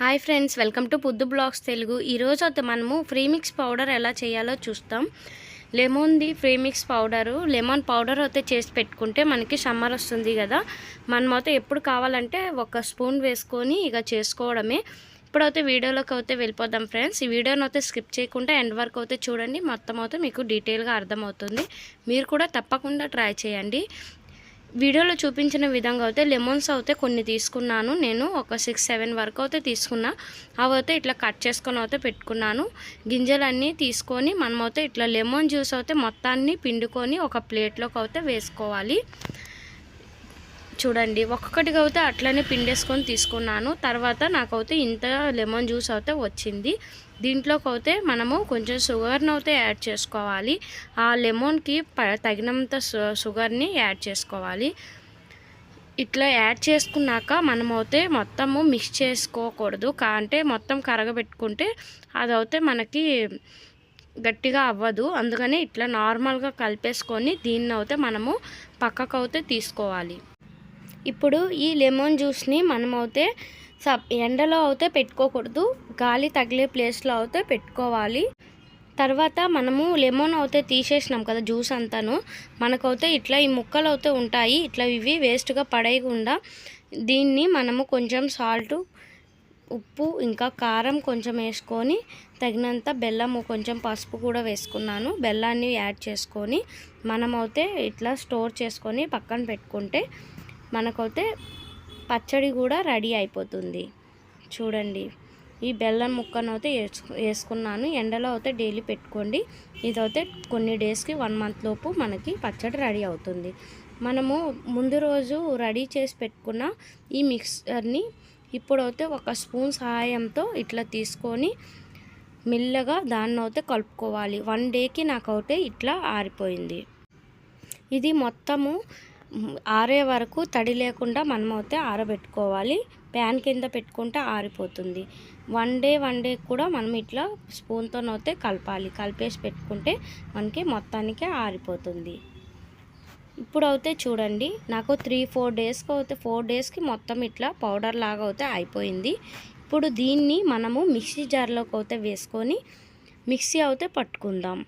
Hi friends welcome to Puddu vlogs Telugu. ఈరోజు అయితే మనము ఫ్రీ మిక్స్ పౌడర్ ఎలా చేయాలో చూస్తాం. లెమన్ది premix powder. Lemon powder అయితే చేసి పెట్టుకుంటే మనకి సమ్మర్ వస్తుంది కదా. మనమైతే ఎప్పుడు కావాలంటే ఒక స్పూన్ వేసుకొని ఇక చేసుకోవడమే. ఇప్పుడైతే వీడియోలోకి అయితే వెళ్ళిపోదాం ఫ్రెండ్స్. ఈ వీడియోని అయితే స్కిప్ చేయకుండా ఎండ్ వరకు అయితే చూడండి. మొత్తం అయితే మీకు డీటెయిల్గా అర్థమవుతుంది. మీరు కూడా తప్పకుండా ట్రై చేయండి. వీడియోలో చూపించిన విధంగా అయితే లెమన్స్ అయితే కొన్ని తీసుకున్నాను. నేను ఒక సిక్స్ సెవెన్ వరకు అయితే తీసుకున్నా. అవి అయితే ఇట్లా కట్ చేసుకొని అయితే పెట్టుకున్నాను. గింజలన్నీ తీసుకొని మనమైతే ఇట్లా లెమన్ జ్యూస్ అయితే మొత్తాన్ని పిండుకొని ఒక ప్లేట్లోకి అయితే వేసుకోవాలి. చూడండి ఒక్కొక్కటిగా అయితే అట్లనే పిండేసుకొని తీసుకున్నాను. తర్వాత నాకైతే ఇంత లెమన్ జ్యూస్ అయితే వచ్చింది. దీంట్లోకి అయితే మనము కొంచెం షుగర్ని అయితే యాడ్ చేసుకోవాలి. ఆ లెమన్కి తగినంత షుగర్ని యాడ్ చేసుకోవాలి. ఇట్లా యాడ్ చేసుకున్నాక మనమైతే మొత్తము మిక్స్ చేసుకోకూడదు. కా అంటే మొత్తం కరగబెట్టుకుంటే అదైతే మనకి గట్టిగా అవ్వదు. అందుకని ఇట్లా నార్మల్గా కలిపేసుకొని దీన్ని అయితే మనము పక్కకు అయితే తీసుకోవాలి. ఇప్పుడు ఈ లెమన్ జ్యూస్ని మనమైతే సబ్ ఎండలో అయితే పెట్టుకోకూడదు. గాలి తగిలే ప్లేస్లో అయితే పెట్టుకోవాలి. తర్వాత మనము లెమన్ అయితే తీసేసినాం కదా జ్యూస్ అంతాను. మనకైతే ఇట్లా ఈ ముక్కలు అయితే ఉంటాయి. ఇట్లా ఇవి వేస్ట్గా పడేయకుండా దీన్ని మనము కొంచెం సాల్ట్ ఉప్పు ఇంకా కారం కొంచెం వేసుకొని తగినంత బెల్లం కొంచెం పసుపు కూడా వేసుకున్నాను. బెల్లాన్ని యాడ్ చేసుకొని మనమైతే ఇట్లా స్టోర్ చేసుకొని పక్కన పెట్టుకుంటే మనకైతే పచ్చడి కూడా రెడీ అయిపోతుంది. చూడండి. ఈ బెల్లం ముక్కను అయితే వేసుకున్నాను. ఎండలో అయితే డైలీ పెట్టుకోండి. ఇదైతే కొన్ని డేస్కి వన్ మంత్ లోపు మనకి పచ్చడి రెడీ అవుతుంది. మనము ముందు రోజు రెడీ చేసి పెట్టుకున్న ఈ మిక్సర్ని ఇప్పుడైతే ఒక స్పూన్ సహాయంతో ఇట్లా తీసుకొని మెల్లగా దాన్ని అయితే కలుపుకోవాలి. వన్ డేకి నాకైతే ఇట్లా ఆరిపోయింది. ఇది మొత్తము ఆరే వరకు తడి లేకుండా మనం అయితే ఆరబెట్టుకోవాలి. ప్యాన్ కింద పెట్టుకుంటే ఆరిపోతుంది. వన్ డే వన్ డే కూడా మనం ఇట్లా స్పూన్తోనైతే కలపాలి. కలిపేసి పెట్టుకుంటే మనకి మొత్తానికి ఆరిపోతుంది. ఇప్పుడు అయితే చూడండి నాకు త్రీ ఫోర్ డేస్కి అయితే ఫోర్ డేస్కి మొత్తం ఇట్లా పౌడర్ లాగా అయితే అయిపోయింది. ఇప్పుడు దీన్ని మనము మిక్సీ జార్లోకి అయితే వేసుకొని మిక్సీ అయితే పట్టుకుందాం.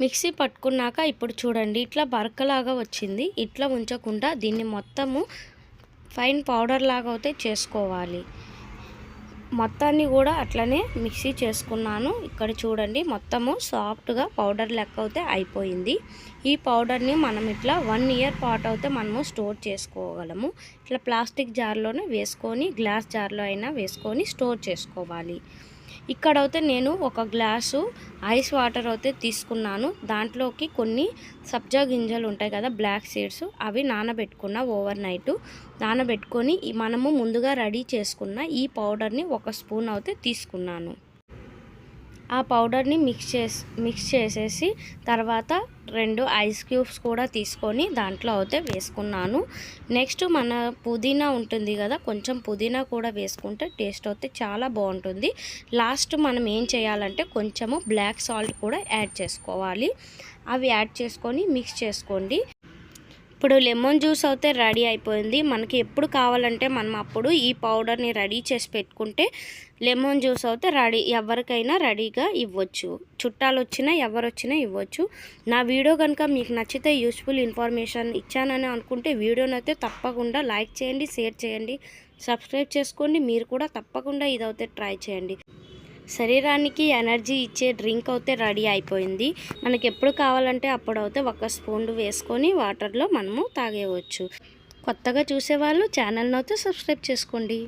మిక్సీ పట్టుకున్నాక ఇప్పుడు చూడండి ఇట్లా బరకలాగా వచ్చింది. ఇట్లా ఉంచకుండా దీన్ని మొత్తము ఫైన్ పౌడర్ లాగా అయితే చేసుకోవాలి. మొత్తాన్ని కూడా అట్లనే మిక్సీ చేసుకున్నాను. ఇక్కడ చూడండి మొత్తము సాఫ్ట్గా పౌడర్ లెక్క అయితే అయిపోయింది. ఈ పౌడర్ని మనం ఇట్లా వన్ ఇయర్ పాటు అయితే మనము స్టోర్ చేసుకోగలము. ఇట్లా ప్లాస్టిక్ జార్లోనే వేసుకొని గ్లాస్ జార్లో అయినా వేసుకొని స్టోర్ చేసుకోవాలి. ఇక్కడైతే నేను ఒక గ్లాసు ఐస్ వాటర్ అయితే తీసుకున్నాను. దాంట్లోకి కొన్ని సబ్జా గింజలు ఉంటాయి కదా బ్లాక్ సీడ్స్ అవి నానబెట్టుకున్న ఓవర్ నైట్. నానబెట్టుకొని మనము ముందుగా రెడీ చేసుకున్న ఈ పౌడర్ని ఒక స్పూన్ అయితే తీసుకున్నాను. ఆ పౌడర్ని మిక్స్ చేసి మిక్స్ చేసేసి తర్వాత రెండు ఐస్ క్యూబ్స్ కూడా తీసుకొని దాంట్లో అయితే వేసుకున్నాను. నెక్స్ట్ మన పుదీనా ఉంటుంది కదా కొంచెం పుదీనా కూడా వేసుకుంటే టేస్ట్ అయితే చాలా బాగుంటుంది. లాస్ట్ మనం ఏం చేయాలంటే కొంచెము బ్లాక్ సాల్ట్ కూడా యాడ్ చేసుకోవాలి. అవి యాడ్ చేసుకొని మిక్స్ చేసుకోండి. ఇప్పుడు లెమన్ జ్యూస్ అయితే రెడీ అయిపోయింది. మనకి ఎప్పుడు కావాలంటే మనం అప్పుడు ఈ పౌడర్ని రెడీ చేసి పెట్టుకుంటే లెమన్ జ్యూస్ అయితే రెడీ ఎవరికైనా రెడీగా ఇవ్వచ్చు. చుట్టాలు వచ్చినా ఎవరు వచ్చినా ఇవ్వచ్చు. నా వీడియో కనుక మీకు నచ్చితే యూస్ఫుల్ ఇన్ఫర్మేషన్ ఇచ్చానని అనుకుంటే వీడియోని అయితే తప్పకుండా లైక్ చేయండి షేర్ చేయండి సబ్స్క్రైబ్ చేసుకోండి. మీరు కూడా తప్పకుండా ఇదైతే ట్రై చేయండి. శరీరానికి ఎనర్జీ ఇచ్చే డ్రింక్ అయితే రెడీ అయిపోయింది. మనకి ఎప్పుడు కావాలంటే అప్పుడు అయితే ఒక స్పూన్ వేసుకొని వాటర్లో మనము తాగేయవచ్చు. కొత్తగా చూసేవాళ్ళు ఛానల్ని అయితే సబ్స్క్రైబ్ చేసుకోండి.